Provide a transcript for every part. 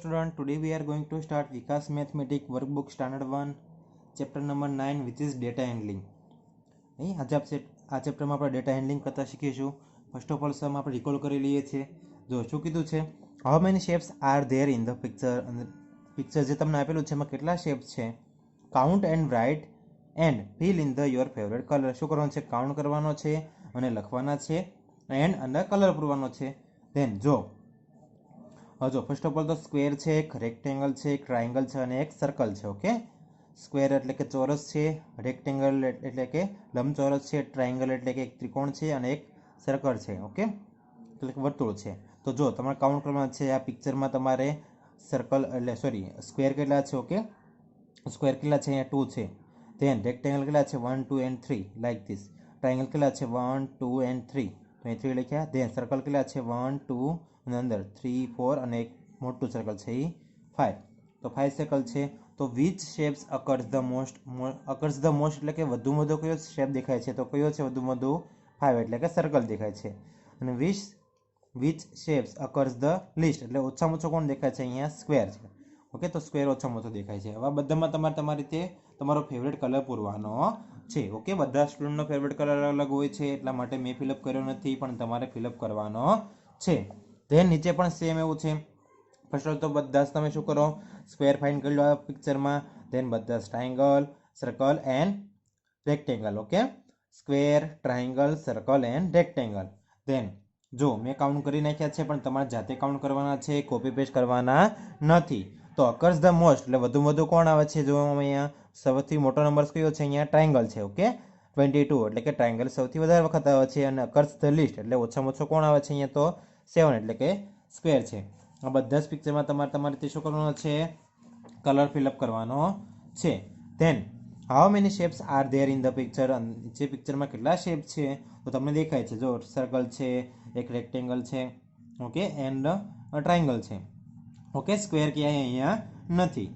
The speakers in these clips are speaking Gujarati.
student today we are going to start vikas mathematics workbook standard 1 chapter number 9 which is data handling. અહીં આજે આપણે આ ચેપ્ટરમાં આપણે ડેટા હેન્ડલિંગ કરતા શીખીશું ફર્સ્ટ ઓફ ઓલ સમ આપણે રિકોલ કરી લઈએ છીએ જો શું કીધું છે how many shapes are there in the picture picture જે તમને આપેલું છે એમાં કેટલા શેપ્સ છે count and write and fill in the your favourite colour શું કરવાનું છે કાઉન્ટ કરવાનો છે અને લખવાના છે એન્ડ અને કલર પૂરવાનો છે ધેન જો જો ફર્સ્ટ ઓફ ઓલ તો સ્ક્વેર છે એક રેક્ટેંગલ છે એક ટ્રાયંગલ છે અને એક સર્કલ છે ઓકે સ્ક્વેર એટલે કે ચોરસ છે રેક્ટેંગલ એટલે કે લંબચોરસ છે ટ્રાયંગલ એટલે કે એક ત્રિકોણ છે અને એક સર્કલ છે ઓકે એટલે કે વર્તુળ છે. તો જો, તમારે કાઉન્ટ કરવાના છે, આ પિક્ચરમાં તમારે સર્કલ એટલે સોરી સ્ક્વેર કેટલા છે ઓકે સ્ક્વેર કેટલા છે, અહીંયા ટુ છે. ધેન રેક્ટેંગલ કેટલા છે one two and three like this triangle કેટલા છે વન ટુ એન્ડ થ્રી અહીં થ્રી લખ્યા. ધેન સર્કલ કેટલા છે? વન ટુ અને અંદર થ્રી ફોર અને એક મોટું સર્કલ છે એ ફાઇવ તો ફાઇવ સર્કલ છે. તો which shapes occurs the most occurs the most એટલે કે વધુમાં વધુ કયો શેપ દેખાય છે? તો કયો છે? વધુમાં વધુ ફાઇવ એટલે કે સર્કલ દેખાય છે. અને which which shapes occurs the least એટલે ઓછામાં ઓછો કોણ દેખાય છે? અહીંયા સ્ક્વેર છે. ઓકે તો સ્ક્વેર ઓછામાં ઓછો દેખાય છે. હવે બધામાં તમારે તમારી રીતે તમારો ફેવરેટ કલર પૂરવાનો. છે ઓકે બધા સ્ટુડન્ટનો ફેવરેટ કલર અલગ હોય છે, એટલા માટે મેં ફિલઅપ કર્યો નથી, પણ તમારે ફિલઅપ કરવાનો છે. ધેન નીચે પણ સેમ એવું છે. ફર્સ્ટ ઓફ તો બધા જ તમે શું કરો? સ્ક્વેર ફાઇન કરી લો આ પિક્ચરમાં ધેન બધા triangle circle and rectangle okay square triangle circle and rectangle then જો મેં કાઉન્ટ કરી નાખ્યા છે, પણ તમારે જાતે કાઉન્ટ કરવાના છે કોપી પેસ્ટ કરવાના નથી. તો અકર્સ ધ મોસ્ટ, એટલે વધુ વધુ કોણ આવે છે? જો અહીંયા સૌથી મોટો નંબર કયો છે? અહીંયા ટ્રાયંગલ છે ઓકે ટ્વેન્ટી ટુ એટલે કે ટ્રાયંગલ સૌથી વધારે વખત આવે છે અને અકર્સ ધ લિસ્ટ એટલે ઓછામાં ઓછો કોણ આવે છે અહીંયા તો? સેવન એટલે કે સ્ક્વેર છે. આ બધા જ પિક્ચરમાં તમારે તમારે તે શું કરવાનો છે? કલર ફિલઅપ કરવાનો છે. Then how many shapes are there in the picture જે પિક્ચરમાં કેટલા શેપ છે? તો તમને દેખાય છે, જો સર્કલ છે, એક રેક્ટેંગલ છે ઓકે એન્ડ ટ્રાયંગલ છે. ઓકે સ્ક્વેર ક્યાંય અહીંયા નથી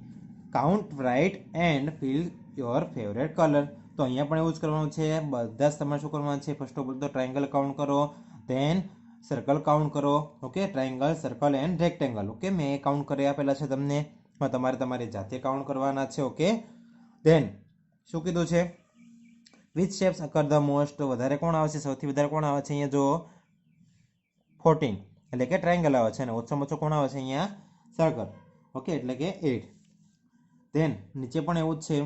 count write and fill your favourite colour તો અહીંયા પણ એવું જ કરવાનું છે બધા જ તમારે શું કરવાનું છે ફર્સ્ટ ઓફ ઓલ તો ટ્રાયંગલ કાઉન્ટ કરો ધેન સર્કલ કાઉન્ટ કરો okay triangle circle and rectangle okay મેં કાઉન્ટ કરી આપેલા છે તમને તમારે તમારી જાતે કાઉન્ટ કરવાના છે ઓકે ધેન શું કીધું છે which shapes occur the most વધારે કોણ આવે છે સૌથી વધારે કોણ આવે છે અહીંયા જો ફોર્ટીન એટલે કે ટ્રાયંગલ આવે છે અને ઓછામાં ઓછો કોણ આવે છે અહીંયા સર્કલ ઓકે, એટલે કે એટ ધેન નીચે પણ એવું જ છે.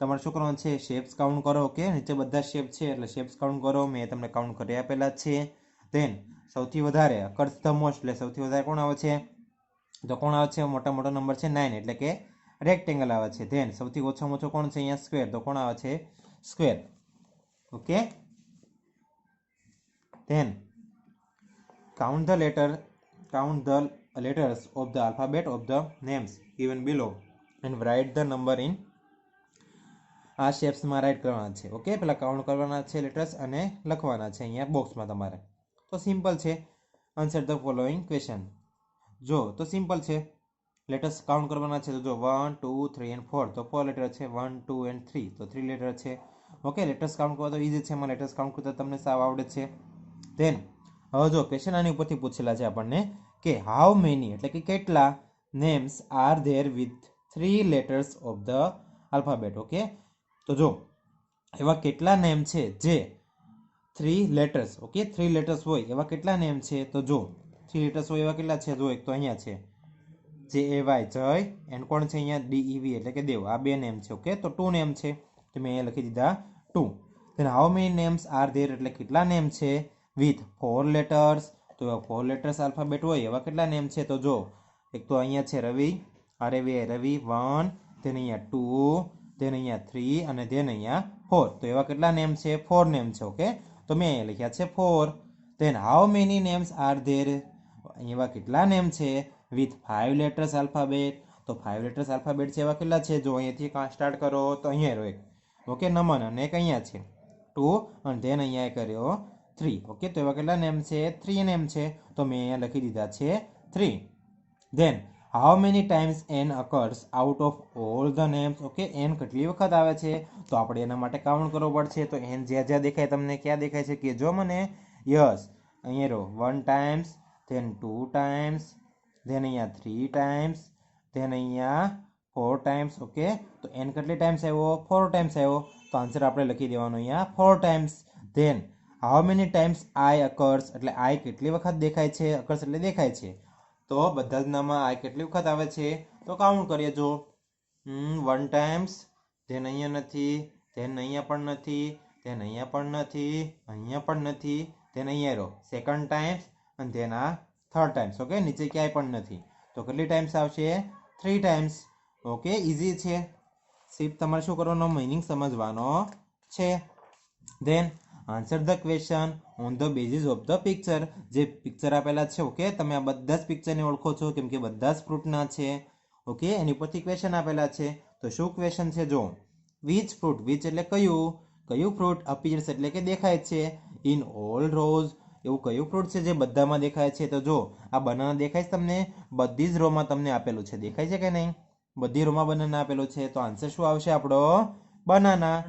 તમારો શું છે શેપ્સ કાઉન્ટ કરો, ઓકે? નીચે બધા શેપ છે, એટલે શેપ્સ કાઉન્ટ કરો. મેં તમને કાઉન્ટ કરી આપેલા છે. ધેન સૌથી વધારે અકર્સ ધ મોસ્ટ એટલે સૌથી વધારે કોણ આવે છે? તો કોણ આવે છે? મોટા મોટો નંબર છે નાઇન એટલે કે રેક્ટેંગલ આવે છે. ધેન સૌથી ઓછામાં ઓછો કોણ છે? અહીંયા સ્ક્વેર તો કોણ આવે છે? Square okay? Then count the letter count the letters of the alphabet of the names given below and write the number in આ શેપ્સમાં રાઇટ કરવાના છે ઓકે પેલા કાઉન્ટ કરવાના છે લેટર્સ અને લખવાના છે અહીંયા બોક્સમાં તમારે. તો સિમ્પલ છે. આન્સર ધ ફોલોઈંગ ક્વેશ્ચન જો, તો સિમ્પલ છે. લેટર્સ કાઉન્ટ કરવાના છે તો જો one two three and four તો ફોર લેટર છે વન ટુ એન્ડ થ્રી તો થ્રી લેટર છે. ઓકે લેટર્સ કાઉન્ટ કરવા તો ઇઝી છે, એમાં લેટર્સ કાઉન્ટ કરતા તમને સાવ આવડે છે. ધેન હવે જો ક્વેશ્ચન આની ઉપરથી પૂછેલા છે આપણને કે હાઉ મેની એટલે કે કેટલા names are there with three letters of the alphabet okay તો જો, એવા કેટલા નેમ છે જે three letters okay three letters હોય, એવા કેટલા નેમ છે? તો જો થ્રી લેટર્સ હોય એવા કેટલા છે? જો એક તો અહીંયા છે, જે એ, વાય જય એન્ડ કોણ છે અહીંયા? ડી, ઈ એટલે કે દેવ, આ બે નેમ છે ઓકે તો ટુ નેમ છે, તો મેં અહીંયા લખી દીધા two then how many names are there એટલે કેટલા નેમ છે? વિથ ફોર લેટર્સ તો એવા ફોર લેટર્સ આલ્ફાબેટ હોય, એવા કેટલા નેમ છે? તો જો, એક તો અહીંયા છે Ravi, R A V I Ravi, one then અહીંયા ટુ ધેન અહીંયા થ્રી અને ધેન અહીંયા ફોર તો એવા કેટલા નેમ છે? ફોર નેમ છે ઓકે તો મેં અહીંયા લખ્યા છે four then how many names are there એવા કેટલા નેમ છે? વિથ ફાઇવ લેટર્સ આલ્ફાબેટ તો ફાઇવ લેટર્સ આલ્ફાબેટ છે, એવા કેટલા છે? જો અહીંયાથી સ્ટાર્ટ કરો, તો અહીંયા રહ્યો એક. ઓકે નમન અને એક અહીંયા છે. ટુ અને ધેન અહીંયા કર્યો થ્રી ઓકે તો એવા કેટલા નેમ છે થ્રી નેમ છે, તો મેં અહીંયા લખી દીધા છે three then how many times N occurs out of all the names okay N કેટલી વખત આવે છે? તો આપણે એના માટે કાઉન્ટ કરવો પડશે. તો એન જ્યાં જ્યાં દેખાય તમને ક્યાં દેખાય છે? કે જો મને યસ અહીંયા રહો. One times then two times then અહીંયા થ્રી ટાઈમ્સ ધેન અહીંયા ફોર ટાઈમ્સ ઓકે તો એન કેટલી ટાઈમ્સ આવ્યો? ફોર ટાઈમ્સ આવ્યો. તો આન્સર આપણે લખી દેવાનો અહીંયા four times then how many times I occurs એટલે આઈ કેટલી વખત દેખાય છે? અકર્સ એટલે દેખાય છે. તો બધા જ નામાં આઈ કેટલી વખત આવે છે? તો કાઉન્ટ કરીએ જો. વન ટાઈમ્સ ધેન અહીંયા નથી ધેન અહીંયા પણ નથી ધેન અહીંયા પણ નથી, અહીંયા પણ નથી ધેન અહીંયા રહો સેકન્ડ ટાઈમ્સ અને ધેન આ થર્ડ ટાઈમ્સ ઓકે નીચે ક્યાંય પણ નથી. તો કેટલી ટાઈમ્સ આવશે? થ્રી ટાઈમ્સ ઓકે ઇઝી છે. સિર્ફ તમારે શું કરવાનો? મિનિંગ સમજવાનો છે. Then answer the question on the basis of the picture જે પિક્ચર આપેલા છે ઓકે તમે આ બધા જ પિક્ચરને ઓળખો છો, કેમ કે બધા જ ફ્રૂટના છે ઓકે એની પરથી ક્વેશ્ચન આપેલા છે. તો શું ક્વેશ્ચન છે? જો વિચ ફ્રૂટ વિચ એટલે કયું? કયું ફ્રૂટ અપિયર્સ એટલે કે દેખાય છે. ઇન ઓલ રોઝ એવું કયું ફ્રૂટ છે જે બધામાં દેખાય છે? તો જો, આ બનાના દેખાય છે તમને? બધી જ રોમાં તમને આપેલું છે. દેખાય છે કે નહીં? બધી રોમાં બનાના આપેલું છે. તો આન્સર શું આવશે આપણો? Banana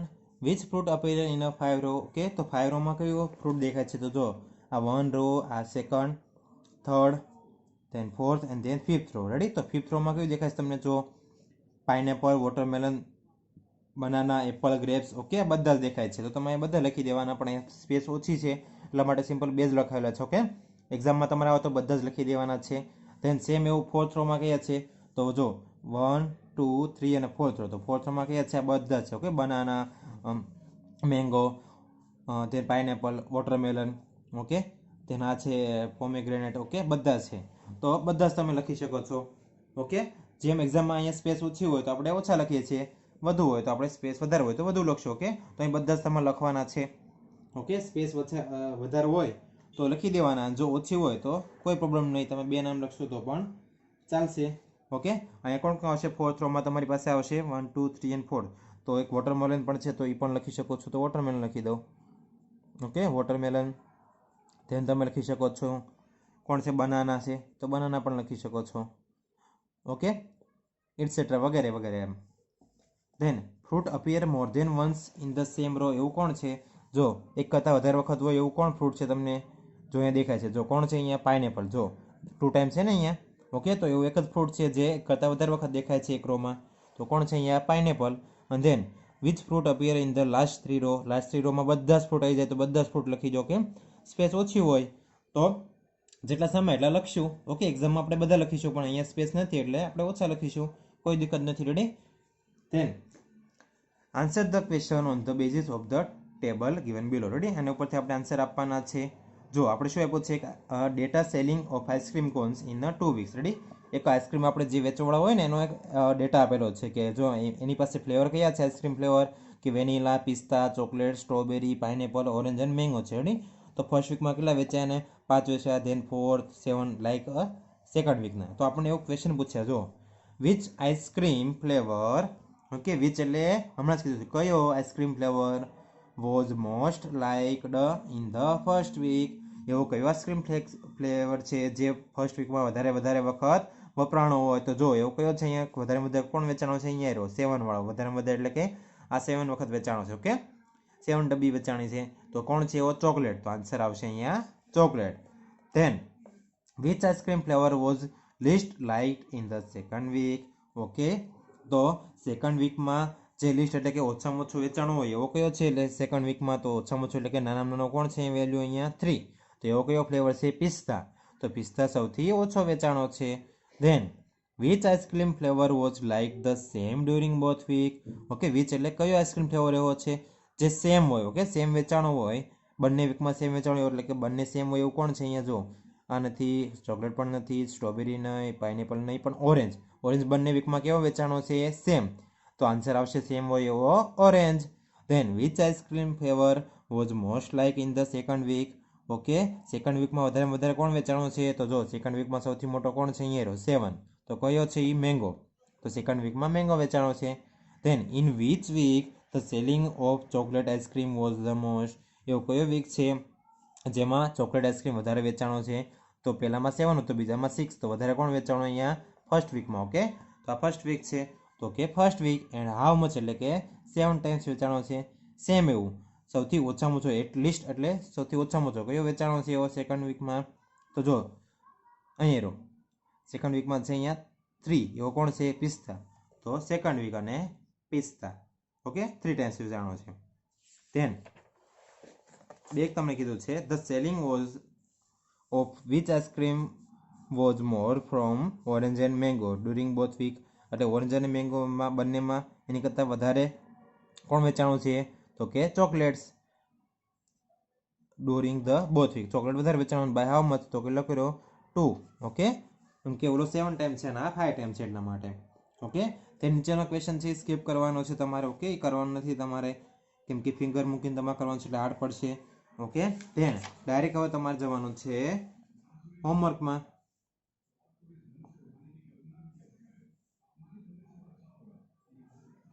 which fruit appear in a five row okay તો ફાઈવ રોમાં કયો ફ્રૂટ દેખાય છે? તો જો, આ વન રો આ second third then fourth and then fifth row ready તો ફિફ્થ રોમાં કયું દેખાય છે તમને? જો pineapple watermelon banana apple grapes okay બધા જ દેખાય છે. તો તમે બધા લખી દેવાના, પણ સ્પેસ ઓછી છે, એટલા માટે સિમ્પલ બે જ લખાયેલા છે ઓકે એક્ઝામમાં તમારે આવે તો બધા જ લખી દેવાના છે. ધેન સેમ એવું ફોર્થ રોમાં કયા છે? તો જો વન ટુ થ્રી અને ફોર્થ રો તો ફોર્થ રોમાં કયા છે? બધા જ છે, ઓકે? બનાના મેંગો તે પાઇનેપલ વોટરમેલન ઓકે? તેના છે પોમેગ્રેનેટ ઓકે? બધા છે. તો બધા જ તમે લખી શકો છો, ઓકે? જેમ એક્ઝામમાં અહીંયા સ્પેસ ઓછી હોય તો આપણે ઓછા લખીએ છીએ. વધુ હોય તો આપણે સ્પેસ વધારે હોય તો વધુ લખશો, ઓકે? તો અહીં બધા જ તમારે લખવાના છે, ઓકે? સ્પેસ વધારે હોય તો લખી દેવાના. જો ઓછી હોય તો કોઈ પ્રોબ્લેમ નહીં. તમે બે નામ લખશો તો પણ ચાલશે. ઓકે? અહીંયા કોણ કોણ આવશે? ફોર્થ રોમાં તમારી પાસે આવશે. One two three and four તો એક વોટરમેલન પણ છે, તો એ પણ લખી શકો છો. તો વોટરમેલન લખી દો ઓકે? વોટરમેલન ધેન તમે લખી શકો છો. કોણ છે? બનાના છે. તો બનાના પણ લખી શકો છો. ઓકે? ઇટસેટ્રા વગેરે વગેરે એમ. Then fruit appear more than once in the same row એવું કોણ છે? જો, એક કરતાં વધારે વખત હોય એવું કોણ ફ્રૂટ છે તમને? જો અહીંયા દેખાય છે. જો, કોણ છે અહીંયા? પાઇનેપલ જો ટુ ટાઈમ છે ને અહીંયા? ઓકે, તો એવું એક જ ફ્રૂટ છે જે કરતાં વધારે વખત દેખાય છે એક રોમાં. તો કોણ છે અહીંયા? પાઇનેપલ. અને then which fruit appear in the last three row last three રોમાં બધા જ ફ્રૂટ આવી જાય તો બધા જ ફ્રૂટ લખી દો કે સ્પેસ ઓછી હોય તો જેટલા સમય એટલા લખશું. ઓકે એક્ઝામમાં આપણે બધા લખીશું, પણ અહીંયા સ્પેસ નથી એટલે આપણે ઓછા લખીશું. કોઈ દિક્કત નથી ready then answer the question on the basis of the table given below ready એના ઉપરથી આપણે આન્સર આપવાના છે. જો આપણે શું આપ્યું છે data selling of ice cream cones in two weeks ready એક આઈસ્ક્રીમ આપણે જે વેચવાળા હોય ને, એનો એક ડેટા આપેલો છે કે જો એની પાસે ફ્લેવર કયા છે આઈસ્ક્રીમ ફ્લેવર કે vanilla pista chocolate strawberry pineapple orange અને મેંગો છે. રેડી તો ફર્સ્ટ વીકમાં કેટલા વેચ્યા અને પાંચ વેચ્યા then fourth seven like second વીકના તો આપણને એવો ક્વેશ્ચન પૂછ્યા, જો which ice cream flavour okay which એટલે હમણાં જ કીધું કયો ice cream flavour was most liked in the first week એવો કયો આઈસ્ક્રીમ ફ્લેવર છે જે ફર્સ્ટ વીકમાં વધારે વધારે વખત વપરાણો હોય તો જો, એવો કયો છે અહીંયા? વધારે વધારે કોણ વેચાણો છે અહીંયા રહ્યો? સેવન વાળો. વધારે વધારે એટલે કે આ સેવન વખત વેચાણો છે ઓકે સેવન ડબ્બી વેચાણી છે. તો કોણ છે એવો? ચોકલેટ. તો આન્સર આવશે અહીંયા chocolate. Then which ice cream flavour was least like in the second week okay તો સેકન્ડ વીકમાં જે લિસ્ટ એટલે કે ઓછામાં ઓછું વેચાણું હોય એવો કયો છે? એટલે સેકન્ડ વીકમાં તો ઓછામાં ઓછું એટલે કે નાના નાનો કોણ છે? વેલ્યુ અહીંયા થ્રી તો એવો કયો ફ્લેવર છે? પિસ્તા. તો પિસ્તા સૌથી ઓછો વેચાણો છે. Then which ice cream flavour was like the same during both week okay which એટલે કયો આઈસ્ક્રીમ ફ્લેવર એવો છે? જે સેમ હોય ઓકે સેમ વેચાણો હોય. બંને વીકમાં સેમ વેચાણો હોય, એટલે કે બંને સેમ હોય એવું કોણ છે અહીંયા? જો, આ નથી ચોકલેટ પણ નથી સ્ટ્રોબેરી નહીં પાઇનેપલ નહીં, પણ ઓરેન્જ ઓરેન્જ બંને વીકમાં કેવો વેચાણો છે? એ સેમ તો આન્સર આવશે સેમ હોય એવો orange then which ice cream flavour was most like in the second week okay second વીકમાં વધારે વધારે કોણ વેચાણો છે તો જો સેકન્ડ વીકમાં સૌથી મોટો કોણ છે અહીંયા સેવન તો કયો છે એ મેંગો તો સેકન્ડ વીકમાં મેંગો વેચાણો છે. Then in which week the selling of chocolate ice cream was the most એવો કયો વીક છે? જેમાં ચોકલેટ આઈસ્ક્રીમ વધારે વેચાણો છે. તો પહેલામાં સેવન હતું, બીજામાં સિક્સ તો વધારે કોણ વેચાણો અહીંયા? ફર્સ્ટ વીકમાં ઓકે? તો આ ફર્સ્ટ વીક છે. તો કે first week and how much એટલે કે સેવન ટાઈમ્સ વેચાણો છે. સેમ એવું. સૌથી ઓછામાં ઓછો એટલીસ્ટ એટલે સૌથી ઓછામાં ઓછો કયો વેચાણો છે એવો સેકન્ડ વીકમાં તો જો, અહીંયા રહો. સેકન્ડ વીકમાં છે અહીંયા થ્રી એવો કોણ છે? પિસ્તા. તો સેકન્ડ વીક અને પિસ્તા. ઓકે થ્રી ટાઈમ્સ વેચાણો છે. ધેન બેક તમને કીધું છે the selling was of which ice cream was more from orange and mango during both week એટલે ઓરેન્જ અને મેંગોમાં બંનેમાં એની કરતાં વધારે કોણ વેચાણું છે? તો કે chocolates during the both week chocolate વધારે વેચાણ બાય હાઉ મચ તો કે લખ્યો ટુ ઓકે કેમ કે ઓલો સેવન ટાઈમ છે અને આ ફાઈવ ટાઈમ છે એટલા માટે. ઓકે તે નીચેનો ક્વેશ્ચન છે સ્કીપ કરવાનો છે તમારે. ઓકે એ કરવાનું નથી તમારે. કેમ કે ફિંગર મૂકીને તમારે કરવાનું છે એટલે હાર્ડ પડશે. ઓકે ધેન ડાયરેક્ટ હવે તમારે જવાનું છે હોમવર્કમાં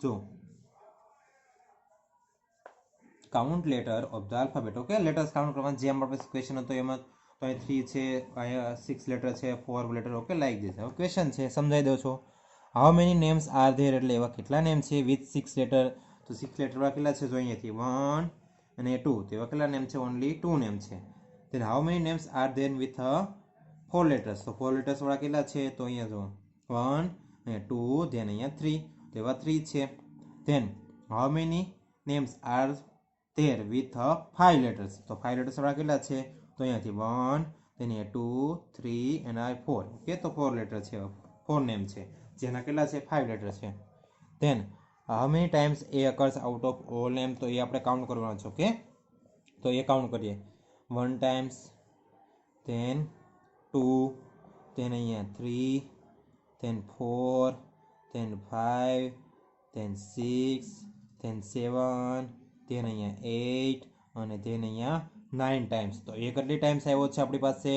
જો count letter of the alphabet okay letters count કરવાના જેમ આપણે ક્વેશ્ચન હતો, એમાં તો અહીં થ્રી છે, અહીંયા સિક્સ લેટર છે four letter okay like this હવે ક્વેશ્ચન છે સમજાવી દો છો? How many names are there એટલે એવા કેટલા નેમ છે? વિથ સિક્સ લેટર તો સિક્સ લેટરવાળા કેટલા છે? જો અહીંયાથી વન અને ટુ તો એવા કેટલા નેમ છે? ઓનલી ટુ નેમ છે. Then how many names are then with four letters તો ફોર લેટર્સવાળા કેટલા છે? તો અહીંયા જો વન અહીંયા ટુ ધેન અહીંયા થ્રી તો એવા થ્રી છે. Then how many names are there with five letters તો ફાઇવ લેટર્સ વાળા કેટલા છે તો અહીંયાથી one then here two three and આ ફોર ઓકે તો ફોર લેટર છે ફોર નેમ છે જેના કેટલા છે ફાઇવ લેટર છે then how many times A occurs out of all name તો એ આપણે કાઉન્ટ કરવાનો છે ઓકે તો એ કાઉન્ટ કરીએ one times then two then અહીંયા three then four then five then six then seven then અહીંયા એઈટ અને તેન અહીંયા નાઇન ટાઈમ્સ તો એ કેટલી ટાઈમ્સ આવ્યો છે આપણી પાસે?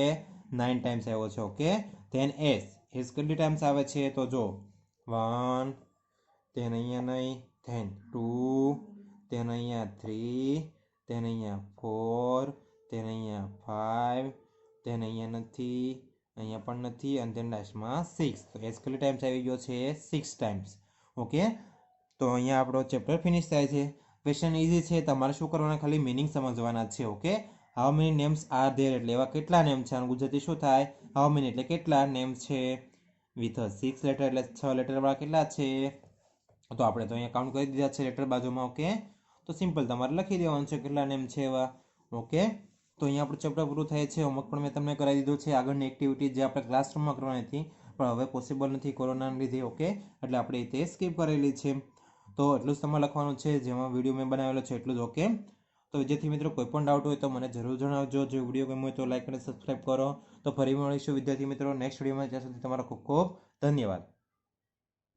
નાઇન ટાઈમ્સ આવ્યો છે ઓકે ધેન એસ એસ કેટલી ટાઈમ્સ આવે છે? તો જો વન તેન અહીંયા નહીં ધેન ટુ તેન અહીંયા થ્રી તેને અહીંયા ફોર તેને અહીંયા ફાઇવ તેને અહીંયા નથી, અહીંયા પણ નથી, અને ધેન લાસ્ટમાં સિક્સ તો એસ કેટલી ટાઈમ્સ આવી ગયો છે? સિક્સ ટાઈમ્સ ઓકે તો અહીંયા આપણો ચેપ્ટર ફિનિશ થાય છે. ક્વેશ્ચન ઇઝી છે. તમારે શું કરવાના? ખાલી મિનિંગ સમજવાના છે okay how many names are there એટલે એવા કેટલા નેમ છે? અને ગુજરાતી શું થાય? હાઉ મેની એટલે કેટલા નેમ છે? વિથ સિક્સ લેટર એટલે છ લેટરવાળા કેટલા છે? તો આપણે તો અહીંયા કાઉન્ટ કરી દીધા છે લેટર બાજુમાં ઓકે તો સિમ્પલ તમારે લખી દેવાનું છે કેટલા નેમ છે એવા ઓકે તો અહીંયા આપણું ચેપ્ટર પૂરું થાય છે. હોમવર્ક પણ મેં તમને કરાવી દીધું છે. આગળની એક્ટિવિટી જે આપણે ક્લાસરૂમમાં કરવાની હતી, પણ હવે પોસિબલ નથી કોરોનાને લીધે ઓકે એટલે આપણે તે સ્કીપ કરેલી છે. તો એટલું જ તમારે લખવાનું છે, જેમાં વીડિયો મેં બનાવેલો છે, એટલું જ ઓકે તો વિદ્યાર્થી મિત્રો કોઈ પણ ડાઉટ હોય તો મને જરૂર જણાવજો. જો વીડિયો ગમ્યો હોય તો લાઈક અને સબસ્ક્રાઈબ કરો. તો ફરી મળીશું વિદ્યાર્થી મિત્રો નેક્સ્ટ વિડીયોમાં ત્યાં સુધી તમારો ખૂબ ખૂબ ધન્યવાદ.